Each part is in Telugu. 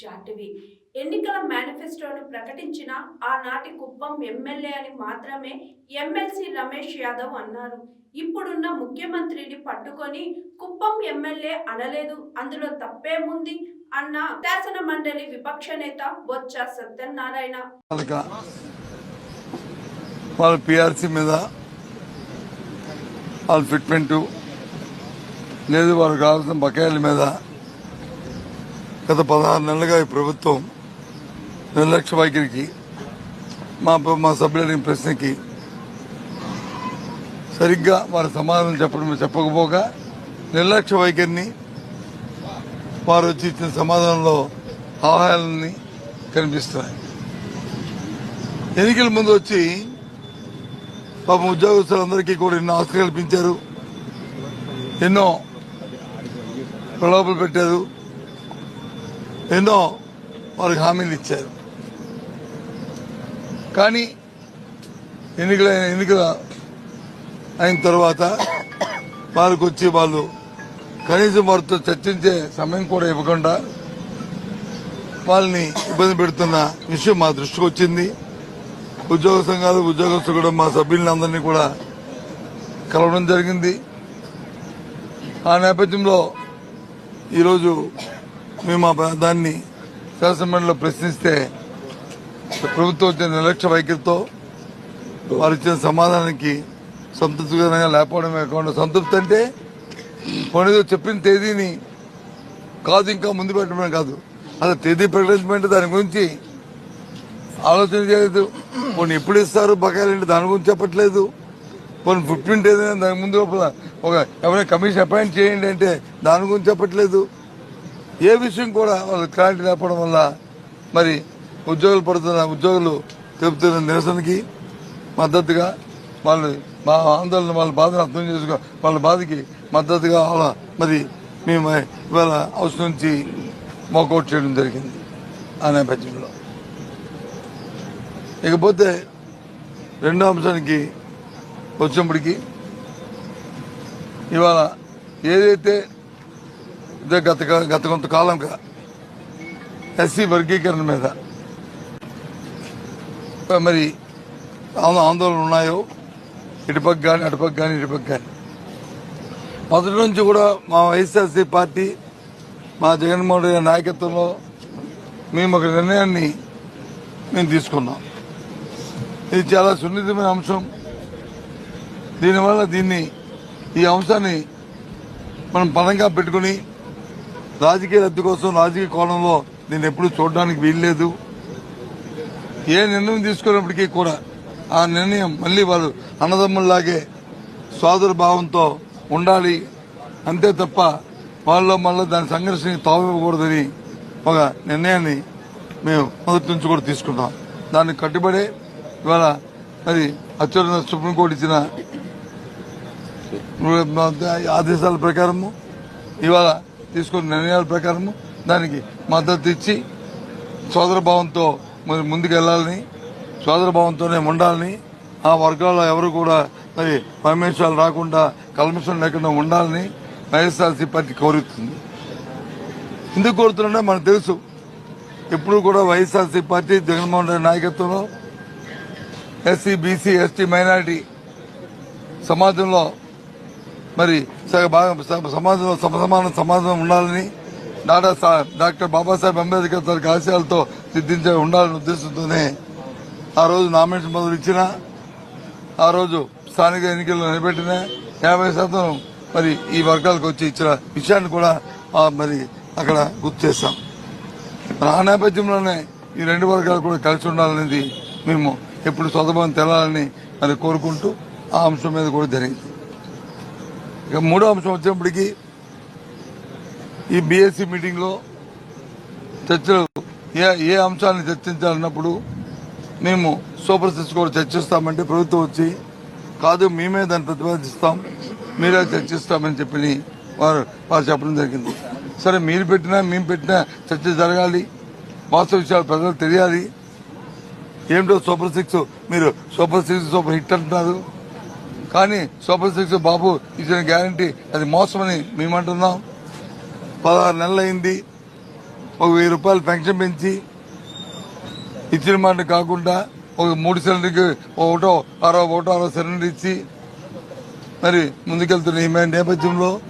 జాటివి ఎన్నికల మేనిఫెస్టోను ప్రకటించిన ఆనాటి కుప్పం ఎమ్మెల్యే అని మాత్రమే ఎమ్మెల్సీ రమేష్ యాదవ్ అన్నారు. ఇప్పుడున్న ముఖ్యమంత్రిని పట్టుకొని కుప్పం ఎమ్మెల్యే అనలేదు అందులో తప్పేముంది అన్న శాసన మండలి విపక్ష నేత బొత్స సత్యనారాయణ. వాళ్ళ పిఆర్సీ మీద వాళ్ళ ఫిట్మెంటు లేదు వాళ్ళకి కావాల్సిన బకాయిల మీద గత పదహారు నెలలుగా ఈ ప్రభుత్వం నిర్లక్ష్య వైఖరికి మా మా సభ్యులు ప్రశ్నకి సరిగ్గా వారి సమాధానం చెప్పడం చెప్పకపోగా నిర్లక్ష్య వైఖరిని వారు వచ్చి ఇచ్చిన సమాధానంలో ఆహారాలని కనిపిస్తున్నాయి. ఎన్నికల ముందు వచ్చి పాపం ఉద్యోగస్తులందరికీ కూడా ఎన్నో ఆస్తులు కల్పించారు ఎన్నో ప్రలోభలు పెట్టారు. ఎన్నో వాళ్ళకి హామీలు ఇచ్చారు. కానీ ఎన్నికల ఎన్నికల అయిన తర్వాత వాళ్ళకి వచ్చి వాళ్ళు కనీసం వారితో చర్చించే సమయం కూడా ఇవ్వకుండా వాళ్ళని ఇబ్బంది పెడుతున్న విషయం మా దృష్టికి వచ్చింది. ఉద్యోగ సంఘాలు ఉద్యోగస్తులు కూడా మా సభ్యులందరినీ కూడా కలవడం జరిగింది. ఆ నేపథ్యంలో ఈరోజు మేము ఆ దాన్ని శాసనమండలిలో ప్రశ్నిస్తే ప్రభుత్వం వచ్చిన నిర్లక్ష్య వైఖరితో వారు ఇచ్చిన సమాధానానికి సంతృప్తికరంగా లేకపోవడమే కాకుండా సంతృప్తి అంటే కొనేదో చెప్పిన తేదీని కాదు ఇంకా ముందు పెట్టడమే కాదు. అసలు తేదీ ప్రకటించమంటే దాని గురించి ఆలోచన చేయలేదు. కొన్ని ఎప్పుడు ఇస్తారు బకాయిలంటే దాని గురించి చెప్పట్లేదు. కొన్ని ఫుట్ ప్రింట్ ఏదైనా దాని ముందు లోపల ఒక ఎవరైనా కమిషన్ అపాయింట్ చేయండి అంటే దాని గురించి చెప్పట్లేదు. ఏ విషయం కూడా వాళ్ళు క్లారిటీ లేకపోవడం వల్ల మరి ఉద్యోగులు పడుతున్న ఉద్యోగులు తెలుపుతున్న నిరసనకి మద్దతుగా వాళ్ళు మా ఆందోళన వాళ్ళ బాధను అర్థం చేసుకో వాళ్ళ బాధకి మద్దతుగా వాళ్ళ మరి మేము ఇవాళ హౌస్ నుంచి మోకౌట్ చేయడం జరిగింది ఆ నేపథ్యంలో. ఇకపోతే రెండో అంశానికి వచ్చినప్పటికీ ఇవాళ ఏదైతే ఇదే గత గత కొంతకాలంగా ఎస్సీ వర్గీకరణ మీద. మరి ఆందోళన ఉన్నాయో? ఇటుపక్క కానీ అటుపక్క కానీ ఇటుపక్క కానీ మొదటి నుంచి కూడా మా వైఎస్ఆర్సీ పార్టీ మా జగన్మోహన్ రెడ్డి నాయకత్వంలో మేము ఒక నిర్ణయాన్ని మేము తీసుకున్నాం. ఇది చాలా సున్నితమైన అంశం. దీనివల్ల దీన్ని ఈ అంశాన్ని మనం పదంగా పెట్టుకుని రాజకీయ లబ్ధి కోసం రాజకీయ కోణంలో నేను ఎప్పుడు చూడడానికి వీల్లేదు. ఏ నిర్ణయం తీసుకున్నప్పటికీ కూడా ఆ నిర్ణయం మళ్ళీ వాళ్ళు అన్నదమ్ముల్లాగే సోదర భావంతో ఉండాలి. అంతే తప్ప వాళ్ళలో మళ్ళీ దాని సంఘర్షణ తావివ్వకూడదని ఒక నిర్ణయాన్ని మేము మొదటి నుంచి కూడా తీసుకున్నాం. దాన్ని కట్టుబడే ఇవాళ మరి అత్యున్న సుప్రీంకోర్టు ఇచ్చిన ఆదేశాల ప్రకారము ఇవాళ తీసుకున్న నిర్ణయాల ప్రకారం దానికి మద్దతు ఇచ్చి సోదరభావంతో మరి ముందుకు వెళ్ళాలని భావంతోనే ఉండాలని ఆ వర్గాల్లో ఎవరు కూడా మరి పరమేశ్వరాలు రాకుండా కల్మషం లేకుండా ఉండాలని వైఎస్ఆర్సీ పార్టీ కోరుతుంది. ఎందుకు కోరుతున్నా మనకు తెలుసు ఎప్పుడు కూడా వైఎస్ఆర్సీ పార్టీ జగన్మోహన్ రెడ్డి నాయకత్వంలో ఎస్సీ బీసీ ఎస్టీ మైనారిటీ సమాజంలో మరి సగ సమసమాన సమాజం ఉండాలని డాక్టర్ సా- డాక్టర్ బాబాసాహెబ్ అంబేద్కర్ తన ఆశయాలతో సిద్ధించే ఉండాలనే ఉద్దేశంతోనే ఆ రోజు నామినేషన్ మొదలు ఇచ్చిన ఆ రోజు స్థానిక ఎన్నికల్లో నిలబెట్టిన యాభై శాతం మరి ఈ వర్గాలకు వచ్చి ఇచ్చిన విషయాన్ని కూడా మరి అక్కడ గుర్తు చేస్తాం. ఆ నేపథ్యంలోనే ఈ రెండు వర్గాలు కూడా కలిసి ఉండాలనేది మేము ఎప్పుడు స్వతభావం తెలాలని మరి కోరుకుంటూ ఆ అంశం మీద కూడా జరిగింది. ఇక మూడో అంశం వచ్చినప్పటికీ ఈ బీఎస్సీ మీటింగ్లో చర్చలు ఏ ఏ అంశాన్ని చర్చించాలన్నప్పుడు మేము సూపర్ సిక్స్ కూడా చర్చిస్తామంటే ప్రభుత్వం వచ్చి కాదు మేమే దాన్ని ప్రతిపాదిస్తాం మీరే చర్చిస్తామని చెప్పి వారు వారు చెప్పడం జరిగింది. సరే మీరు పెట్టినా మేము పెట్టినా చర్చ జరగాలి. వాస్తవ విషయాలు ప్రజలకు తెలియాలి. ఏమిటో సూపర్ సిక్స్ మీరు సూపర్ సిక్స్ సూపర్ హిట్ అంటున్నారు. కానీ సూపర్ సిక్స్ బాబు ఇచ్చిన గ్యారంటీ అది మోసమని మేమంటున్నాం. పదహారు నెలలైంది. ఒక వెయ్యి రూపాయలు పెన్షన్ పెంచి ఇచ్చిన మాట కాకుండా ఒక మూడు సిలిండర్కి ఒకటో అరవై ఒకటో అరవై సిలిండర్ ఇచ్చి మరి ముందుకెళ్తున్న ఈ నేపథ్యంలో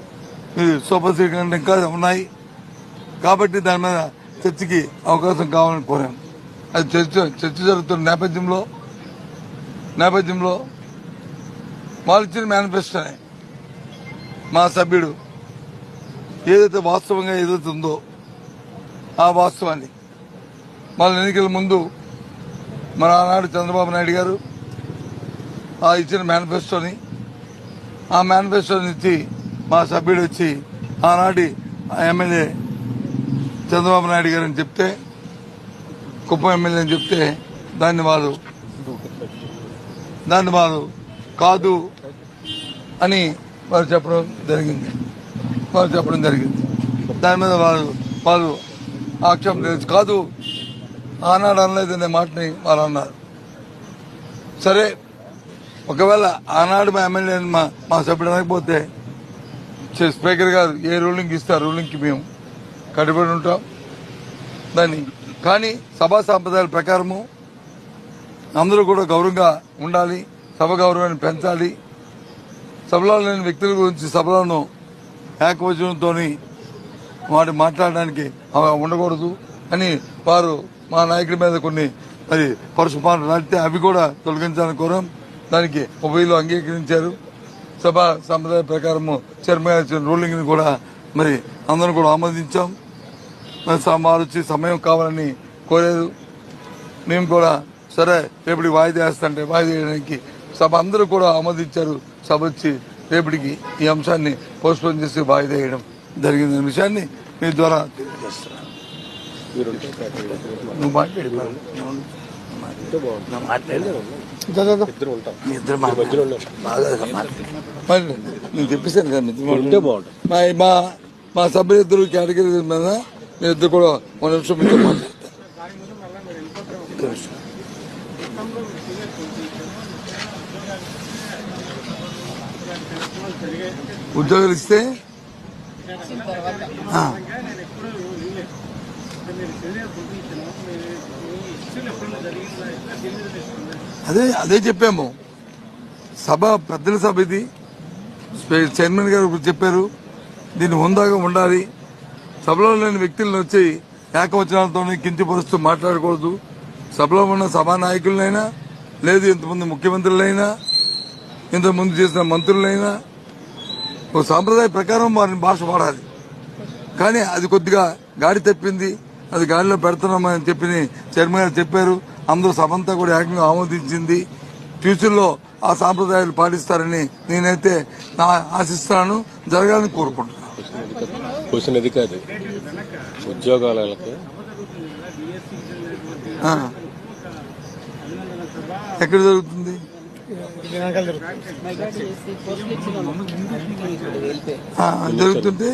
మీరు సూపర్ సీడ్ ఇంకా ఉన్నాయి. కాబట్టి దాని మీద చర్చకి అవకాశం కావాలని కోరాం. అది చర్చ చర్చ జరుగుతున్న నేపథ్యంలో నేపథ్యంలో వాళ్ళు ఇచ్చిన మేనిఫెస్టోనే మా సభ్యుడు. ఏదైతే వాస్తవంగా ఏదైతే ఉందో ఆ వాస్తవాన్ని. వాళ్ళ ఎన్నికల ముందు మన ఆనాడు చంద్రబాబు నాయుడు గారు ఆ ఇచ్చిన మేనిఫెస్టోని ఆ మేనిఫెస్టోని ఇచ్చి మా సభ్యుడు వచ్చి ఆనాటి ఎమ్మెల్యే చంద్రబాబు నాయుడు గారు అని చెప్తే కుప్పం ఎమ్మెల్యే అని చెప్తే దాన్ని వారు దాన్ని వారు కాదు అని వారు చెప్పడం జరిగింది. వారు చెప్పడం జరిగింది. దాని మీద వారు వారు ఆక్షేపం లేదు కాదు ఆనాడు అనలేదు అనే మాటని వారు అన్నారు. సరే ఒకవేళ ఆనాడు మా ఎమ్మెల్యే మా మా సభ్యుడు అనకపోతే చే- స్పీకర్ గారు ఏ రూలింగ్ ఇస్తే రూలింగ్కి మేము కట్టుబడి ఉంటాం. దాన్ని కానీ సభా సాంప్రదాయాల ప్రకారము అందరూ కూడా గౌరవంగా ఉండాలి. సభ గౌరవాన్ని పెంచాలి. సభలో లేని వ్యక్తుల గురించి సభలను ఏకవచనంతో వాటి మాట్లాడడానికి ఉండకూడదు అని వారు మా నాయకుడి మీద కొన్ని మరి పరుషపాలు నడితే అవి కూడా తొలగించాలని కోరాం. దానికి ఉభయలు అంగీకరించారు. సభ సంప్రదాయ ప్రకారము చైర్మన్ రూలింగ్ని రూలింగ్ని కూడా మరి అందరం కూడా ఆమోదించాం. మరి వారు వచ్చి సమయం కావాలని కోరారు. మేము కూడా సరే రేపటికి వాయిదా వేస్తుంటే వాయిదా వేయడానికి సభ అందరూ కూడా ఆమోదించారు. సభ వచ్చి రేపటికి ఈ అంశాన్ని పోస్ట్పోన్ చేసి వాయిదా వేయడం జరిగిందనే విషయాన్ని మీ ద్వారా తెలియజేస్తున్నాను. నువ్వు మాట్లాడి. నేను చెప్పేశాను కదా మీ మా మా సభ్యులిద్దరు కేటగిరీ మీద మీ ఇద్దరు కూడా ఒక నిమిషం మీతో మాట్లాడతారు ఒక్క నిమిషం. ఉద్యోగాలు ఇస్తే అదే అదే చెప్పాము. సభ పెద్దల సభ ఇది. చైర్మన్ గారు చెప్పారు. దీన్ని హుందాగా ఉండాలి. సభలో లేని వ్యక్తులను వచ్చి ఏకవచనాలతో కించపరుస్తూ మాట్లాడకూడదు. సభలో ఉన్న సభా నాయకులనైనా లేదు ఇంతమంది ముఖ్యమంత్రులైనా ఇంతకుముందు చేసిన మంత్రులైనా ఒక సాంప్రదాయ ప్రకారం వారిని భాష వాడాలి. కానీ అది కొద్దిగా గాడి తప్పింది అది గాడిలో పెడుతున్నామని చెప్పి చైర్మన్ గారు చెప్పారు. అందరూ సభంతా కూడా ఏకంగా ఆమోదించింది. ఫ్యూచర్లో ఆ సాంప్రదాయాలు పాటిస్తారని నేనైతే నా ఆశిస్తున్నాను జరగాలని కోరుకుంటున్నాను. క్వశ్చన్ కాదు ఉద్యోగాలకి. ఎక్కడ జరుగుతుంది? జరుగుతుంటే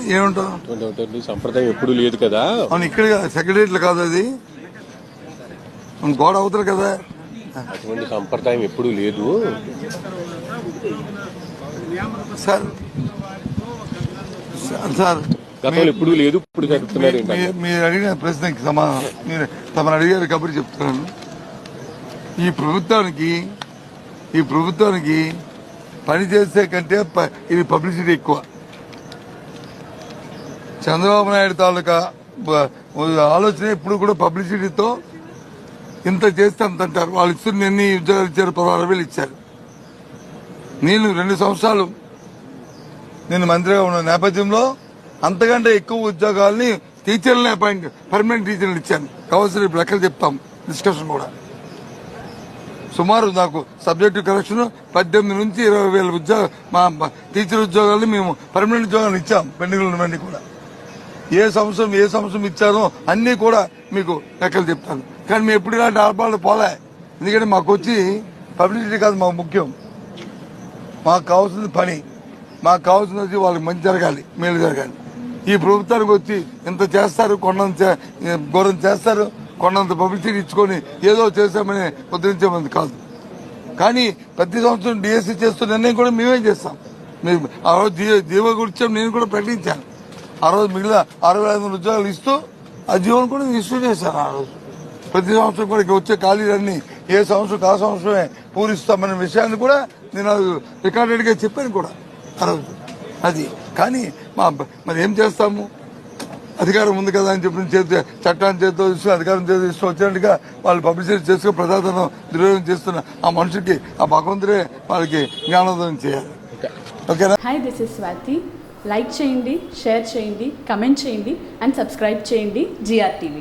అటువంటి సంప్రదాయం ఎప్పుడు లేదు కదా. అవును ఇక్కడ సెక్రటరీట్లు కాదు అది. గోడ అవుతారు కదా. అటువంటి సంప్రదాయం ఎప్పుడు లేదు. సార్ సార్, గతంలో ఎప్పుడు లేదు ఇప్పుడు మీ- మీరు అడిగిన ప్రశ్నకి సమాధానం తమరు అడిగారు కాబట్టి చెప్తున్నాను. ఈ ప్రభుత్వానికి ఈ ప్రభుత్వానికి పని చేసే కంటే ఇది పబ్లిసిటీ ఎక్కువ. చంద్రబాబు నాయుడు తాలూకా ఆలోచన ఎప్పుడు కూడా పబ్లిసిటీతో ఇంత చేస్తే అంత అంటారు. వాళ్ళు ఇస్తున్న ఎన్ని ఉద్యోగాలు ఇచ్చారు? పదహారు వేలు ఇచ్చారు. నేను రెండు సంవత్సరాలు నేను మంత్రిగా ఉన్న నేపథ్యంలో అంతకంటే ఎక్కువ ఉద్యోగాల్ని టీచర్లని అపాయింట్ పర్మనెంట్ టీచర్లు ఇచ్చాను కావాల్సిన రేపు లెక్కలు చెప్తాం. డిస్కషన్ కూడా. సుమారు నాకు సబ్జెక్టు కరెక్షన్ పద్దెనిమిది నుంచి ఇరవై వేల ఉద్యోగ మా టీచర్ ఉద్యోగాలు మేము పర్మనెంట్ ఉద్యోగాలు ఇచ్చాం పెండింగ్ ఉన్నవన్నీ కూడా. ఏ సంవత్సరం ఏ సంవత్సరం ఇచ్చారో అన్నీ కూడా మీకు లెక్కలు చెప్తాను. కానీ మేము ఎప్పుడు ఇలాంటి ఆర్పాలు పోలే. ఎందుకంటే మాకు వచ్చి పబ్లిసిటీ కాదు మాకు ముఖ్యం. మాకు కావాల్సింది పని. మాకు కావాల్సినది వాళ్ళకి మంచి జరగాలి మేలు జరగాలి. ఈ ప్రభుత్వానికి వచ్చి ఇంత చేస్తారు కొండ ఘోరం చేస్తారు కొండంత పబ్లిసిటీ ఇచ్చుకొని ఏదో చేశామని ఉద్ధరించే కాదు. కానీ ప్రతి సంవత్సరం డిఎస్సీ చేస్తున్న నిర్ణయం కూడా మేమే చేస్తాం? మేము ఆ రోజు జీవో గురించి నేను కూడా ప్రకటించాను. ఆ రోజు మిగిలిన అరవై ఐదు వందల ఉద్యోగాలు ఇస్తూ ఆ జీవోని కూడా ఇష్యూ చేశాను ఆ రోజు. ప్రతి సంవత్సరం కూడా వచ్చే ఖాళీలన్నీ ఏ సంవత్సరం ఆ సంవత్సరమే పూరిస్తామనే విషయాన్ని కూడా నేను రికార్డెడ్గా చెప్పాను కూడా ఆ రోజు. అది. కానీ మా మరి ఏం చేస్తాము? అధికారం ఉంది కదా అని చెప్పి చేతి చట్టాన్ని చేతితో తీసుకుని అధికారం చేతితో తీసుకుని వచ్చినట్టుగా వాళ్ళు పబ్లిసిటీ చేసుకుని ప్రజాధనం దుర్వినియోగం చేస్తున్న ఆ మనుషులకి ఆ భగవంతుడే వాళ్ళకి జ్ఞానోదయం చేయాలి. ఓకేనా? Hi this is Swathi like చేయండి షేర్ చేయండి కమెంట్ చేయండి అండ్ సబ్స్క్రైబ్ చేయండి జిఆర్ టీవీ